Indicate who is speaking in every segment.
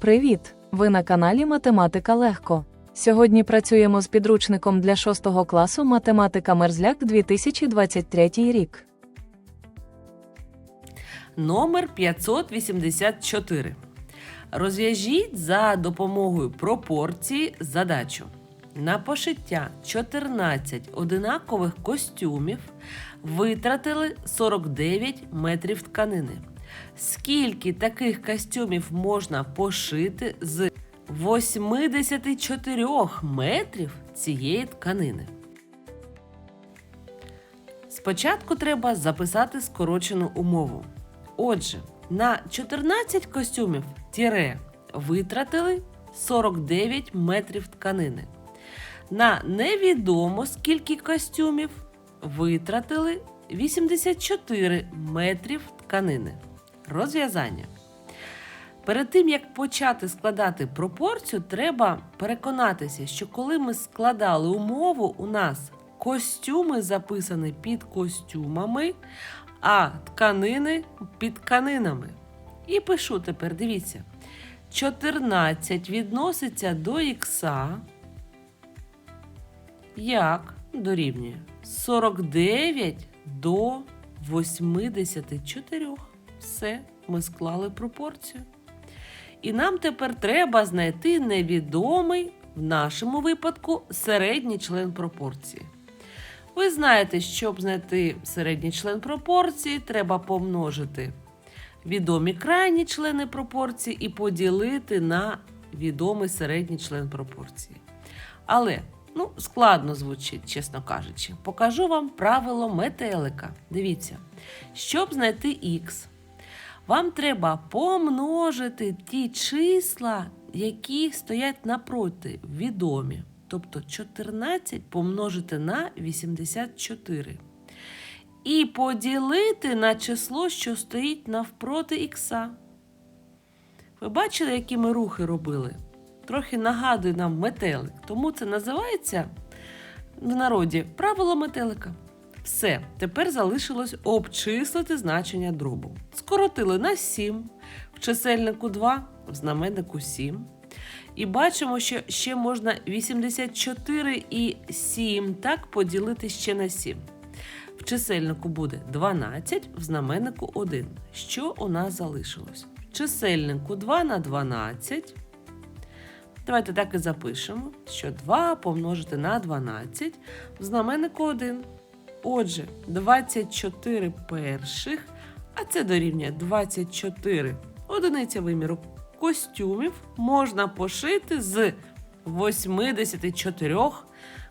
Speaker 1: Привіт! Ви на каналі Математика Легко. Сьогодні працюємо з підручником для 6 класу Математика Мерзляк 2023 рік.
Speaker 2: Номер 584. Розв'яжіть за допомогою пропорції задачу. На пошиття 14 одинакових костюмів витратили 49 метрів тканини. Скільки таких костюмів можна пошити з 84 метрів цієї тканини? Спочатку треба записати скорочену умову. Отже, на 14 костюмів тіре витратили 49 метрів тканини. На невідомо скільки костюмів витратили 84 метрів тканини. Розв'язання. Перед тим як почати складати пропорцію, треба переконатися, що коли ми складали умову, у нас костюми записані під костюмами, а тканини під тканинами. І пишу тепер, дивіться, 14 відноситься до ікса, як дорівнює 49 до 84. Все, ми склали пропорцію. І нам тепер треба знайти невідомий в нашому випадку середній член пропорції. Ви знаєте, щоб знайти середній член пропорції, треба помножити відомі крайні члени пропорції і поділити на відомий середній член пропорції. Але ну, складно звучить, чесно кажучи. Покажу вам правило метелика. Дивіться, щоб знайти х, вам треба помножити ті числа, які стоять напроти відомі. Тобто 14 помножити на 84. І поділити на число, що стоїть навпроти ікса. Ви бачили, які ми рухи робили? Трохи нагадує нам метелик. Тому це називається в народі правило метелика. Все, тепер залишилось обчислити значення дробу. Скоротили на 7, в чисельнику 2, в знаменнику 7. І бачимо, що ще можна 84 і 7 так поділити ще на 7. В чисельнику буде 12, в знаменнику 1. Що у нас залишилось? В чисельнику 2 на 12. Давайте так і запишемо, що 2 помножити на 12 в знаменнику 1. Отже, 24 перших, а це дорівнює 24 одиниця виміру костюмів можна пошити з 84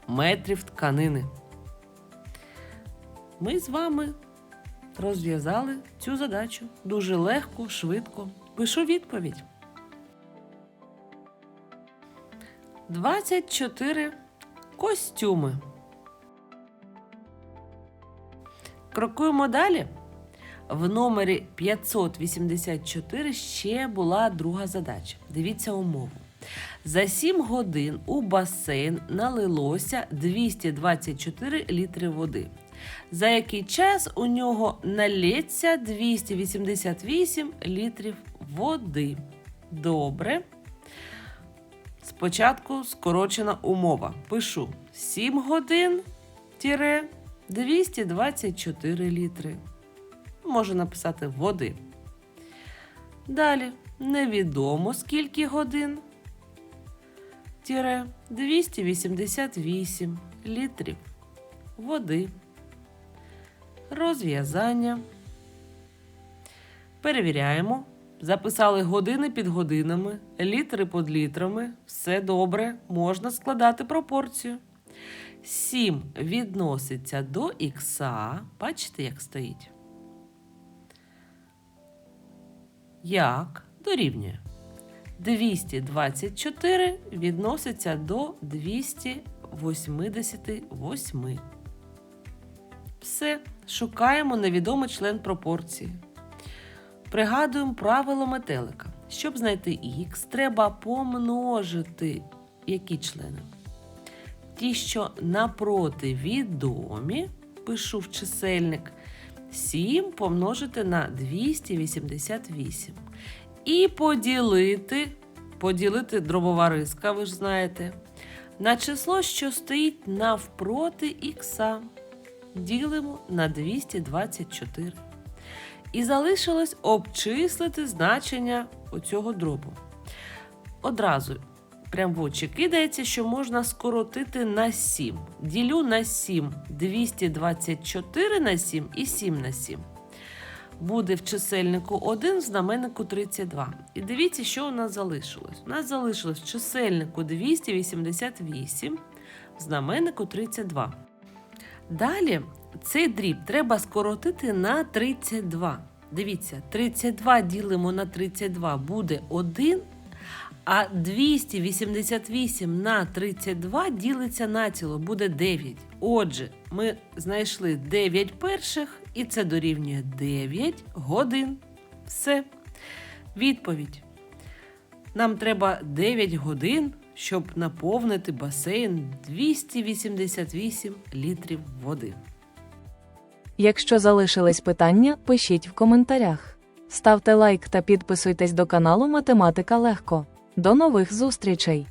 Speaker 2: метрів тканини. Ми з вами розв'язали цю задачу дуже легко, швидко. Пишу відповідь. 24 костюми. Крокуємо далі. В номері 584 ще була друга задача. Дивіться умову. За 7 годин у басейн налилося 224 літри води. За який час у нього налється 288 літрів води. Добре. Спочатку скорочена умова. Пишу 7 годин тире 224 літри. Можу написати води. Далі невідомо скільки годин. Тіре 288 літрів води. Розв'язання. Перевіряємо. Записали години під годинами, літри під літрами. Все добре, можна складати пропорцію. 7 відноситься до ікса. Бачите, як стоїть? Як дорівнює? 224 відноситься до 288. Все, шукаємо невідомий член пропорції. Пригадуємо правило метелика. Щоб знайти х, треба помножити які члени? Ті, що напроти відомі, пишу в чисельник 7 помножити на 288. І поділити поділити дробова риска, ви ж знаєте, на число, що стоїть навпроти х. Ділимо на 224. І залишилось обчислити значення оцього дробу. Одразу прям в очі кидається, що можна скоротити на 7. Ділю на 7 224 на 7 і 7 на 7. Буде в чисельнику 1, в знаменнику 32. І дивіться, що у нас залишилось. У нас залишилось в чисельнику 288, в знаменнику 32. Далі цей дріб треба скоротити на 32. Дивіться, 32 ділимо на 32 буде 1, а 288 на 32 ділиться на ціло, буде 9. Отже, ми знайшли 9 перших, і це дорівнює 9 годин. Все. Відповідь. Нам треба 9 годин, щоб наповнити басейн 288 літрів води.
Speaker 1: Якщо залишились питання, пишіть в коментарях. Ставте лайк та підписуйтесь до каналу Математика Легко. До нових зустрічей!